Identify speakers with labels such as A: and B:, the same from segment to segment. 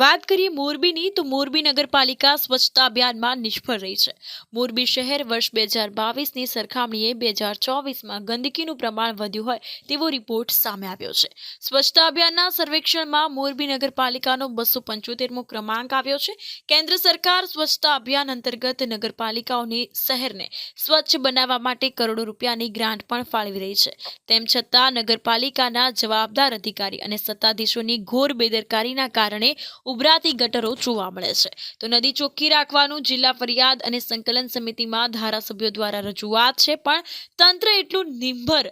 A: વાત કરીએ મોરબીની, તો મોરબી નગરપાલિકા સ્વચ્છતા અભિયાનમાં નિષ્ફળ રહી છે. મોરબી શહેર વર્ષ બે હજાર બાવીસની સરખામણીએ બે હજાર ચોવીસમાં ગંદકીનું પ્રમાણ વધ્યું હોય તેવો રિપોર્ટ સામે આવ્યો છે. સ્વચ્છતા અભિયાનના સર્વેક્ષણમાં મોરબી નગરપાલિકાનો બસો પંચોતેરમો ક્રમાંક આવ્યો છે. કેન્દ્ર સરકાર સ્વચ્છતા અભિયાન અંતર્ગત નગરપાલિકાઓની શહેરને સ્વચ્છ બનાવવા માટે કરોડો રૂપિયાની ગ્રાન્ટ પણ ફાળવી રહી છે. તેમ છતાં નગરપાલિકાના જવાબદાર અધિકારી અને સત્તાધીશોની ઘોર બેદરકારીના કારણે ઉભરાતી ગટરો જોવા મળે છે. તો નદી ચોખ્ખી રાખવાનું જિલ્લા ફરિયાદ અને સંકલન સમિતિમાં ધારાસભ્યો દ્વારા રજૂઆત છે, પણ તંત્ર એટલું નિર્ભર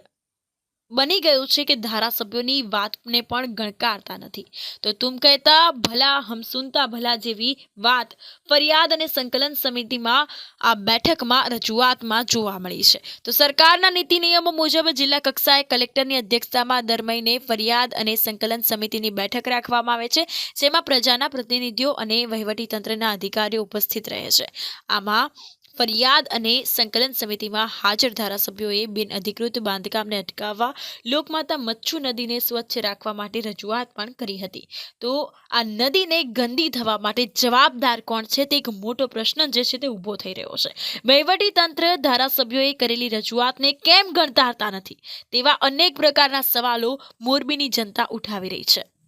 A: બની ગયું છે કે ધારાસભ્યોની વાતને પણ ગણકારતા નથી. તો તુમ કહેતા, ભલા હમ સુનતા, ભલા જેવી વાત. ફરિયાદ અને સંકલન સમિતિમાં આ બેઠકમાં રજૂઆતમાં જોવા મળી છે. તો સરકારના નીતિ નિયમો મુજબ જિલ્લા કક્ષાએ કલેક્ટરની અધ્યક્ષતામાં દર મહિને ફરિયાદ અને સંકલન સમિતિની બેઠક રાખવામાં આવે છે, જેમાં પ્રજાના પ્રતિનિધિઓ અને વહીવટીતંત્રના અધિકારીઓ ઉપસ્થિત રહે છે. આમાં ફરિયાદ અને સંકલન સમિતિમાં હાજર ધારાસભ્યોએ બિનઅધિકૃત બાંધકામને અટકાવવા, લોકમાતા મચ્છુ નદીને સ્વચ્છ રાખવા માટે રજૂઆત પણ કરી હતી. તો આ નદીને ગંદી થવા માટે જવાબદાર કોણ છે તે એક મોટો પ્રશ્ન જે છે તે ઊભો થઈ રહ્યો છે. વહીવટી તંત્ર ધારાસભ્યોએ કરેલી રજૂઆતને કેમ ગણતા નથી તેવા અનેક પ્રકારના સવાલો મોરબીની જનતા ઉઠાવી રહી છે.